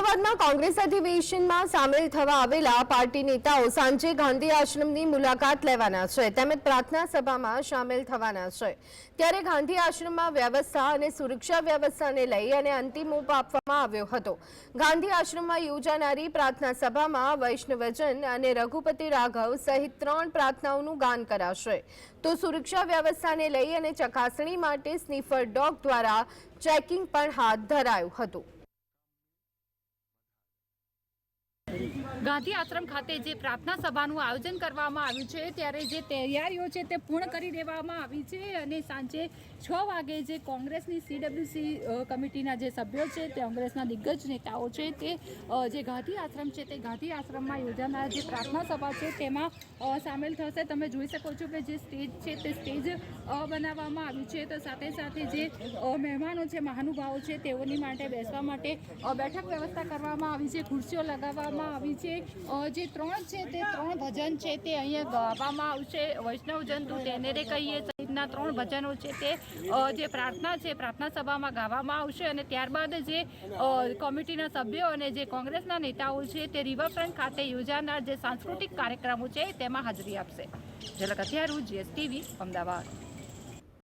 અમદાવાદમાં કોંગ્રેસ અધિવેશનમાં સામેલ થવા આવેલા પાર્ટી નેતાઓ સાંજે ગાંધી આશ્રમની મુલાકાત લેવાના છે. તેમજ પ્રાર્થના સભામાં સામેલ થવાના છે. ત્યારે ગાંધી આશ્રમમાં વ્યવસ્થા અને સુરક્ષા વ્યવસ્થાને લઈ અને અંતિમ ઓપ આપવામાં આવ્યો હતો. ગાંધી આશ્રમમાં યોજાનારી પ્રાર્થના સભામાં વૈષ્ણવજન અને રઘુપતિ રાઘવ સહિત ત્રણ પ્રાર્થનાઓનું ગાન કરાશે. તો સુરક્ષા વ્યવસ્થાને લઈ અને ચકાસણી માટે સ્નીફર ડોગ દ્વારા ચેકિંગ પણ હાથ ધરાયું હતું. ગાંધી આશ્રમ ખાતે જે પ્રાર્થના સભાનું આયોજન કરવામાં આવ્યું છે, ત્યારે જે તૈયારીઓ છે તે પૂર્ણ કરી દેવામાં આવી છે અને સાંજે છ વાગે જે કોંગ્રેસની સીડબ્લ્યુસી કમિટીના જે સભ્યો છે તે કોંગ્રેસના દિગ્ગજ નેતાઓ છે તે જે ગાંધી આશ્રમ છે તે ગાંધી આશ્રમમાં યોજાનાર જે પ્રાર્થના સભા છે તેમાં સામેલ થશે. તમે જોઈ શકો છો કે જે સ્ટેજ છે તે સ્ટેજ બનાવવામાં આવ્યું છે. તો સાથે સાથે જે મહેમાનો છે, મહાનુભાવો છે, તેઓની માટે બેસવા માટે બેઠક વ્યવસ્થા કરવામાં આવી છે. ખુરશીઓ લગાવવામાં આવી છે. અ, જે ત્રણ છે તે ત્રણ ભજન છે તે અહીંયા ગાવામાં આવશે. વૈષ્ણવ જંતુ તેને રે કહીએ સહિતના ત્રણ ભજનો છે તે જે પ્રાર્થના છે પ્રાર્થના સભામાં ગાવામાં આવશે અને ત્યારબાદ જે કમિટીના સભ્યો અને જે કોંગ્રેસના નેતાઓ છે તે રિવરફ્રન્ટ ખાતે યોજાનાર જે સાંસ્કૃતિક કાર્યક્રમો છે તેમાં હાજરી આપશે. ઝલક અત્યારું જીએસટીવી અમદાવાદ.